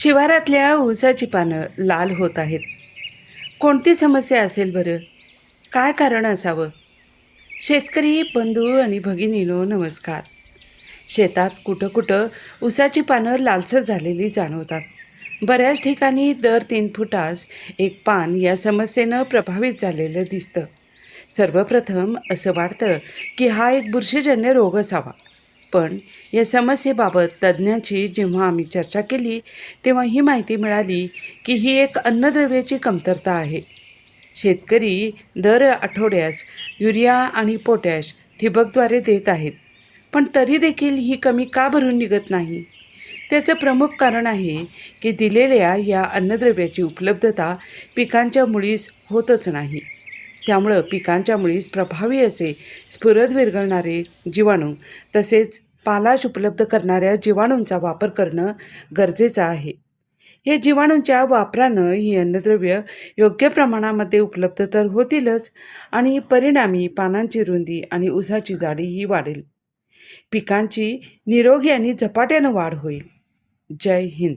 शिवारातल्या ऊसाची पानं लाल होत आहेत. कोणती समस्या असेल बरं? काय कारण असावं? शेतकरी बंधू आणि भगिनीनो नमस्कार. शेतात कुठं कुठं ऊसाची पानं लालसर झालेली जाणवतात. बऱ्याच ठिकाणी दर तीन फुटास एक पान या समस्येनं प्रभावित झालेलं दिसतं. सर्वप्रथम असं वाटतं की हा एक बुरशीजन्य रोग असावा. पण या समस्येबाबत तज्ज्ञांची जेव्हा आम्ही चर्चा केली तेव्हा ही माहिती मिळाली की ही एक अन्नद्रव्याची कमतरता आहे. शेतकरी दर आठवड्यास युरिया आणि पोटॅश ठिबकद्वारे देत आहेत. पण तरी देखील ही कमी का भरून निघत नाही? त्याचं प्रमुख कारण आहे की दिलेल्या या अन्नद्रव्याची उपलब्धता पिकांच्या मुळीस होतच नाही. त्यामुळं पिकांच्या मुळीस प्रभावी असे स्फुरद विरघळणारे जीवाणू तसेच पालाश उपलब्ध करणाऱ्या जीवाणूंचा वापर करणं गरजेचं आहे. हे जीवाणूंच्या वापरानं ही अन्नद्रव्य योग्य प्रमाणामध्ये उपलब्ध तर होतीलच आणि परिणामी पानांची रुंदी आणि उसाची जाडीही वाढेल. पिकांची निरोगी आणि झपाट्यानं वाढ होईल. जय हिंद.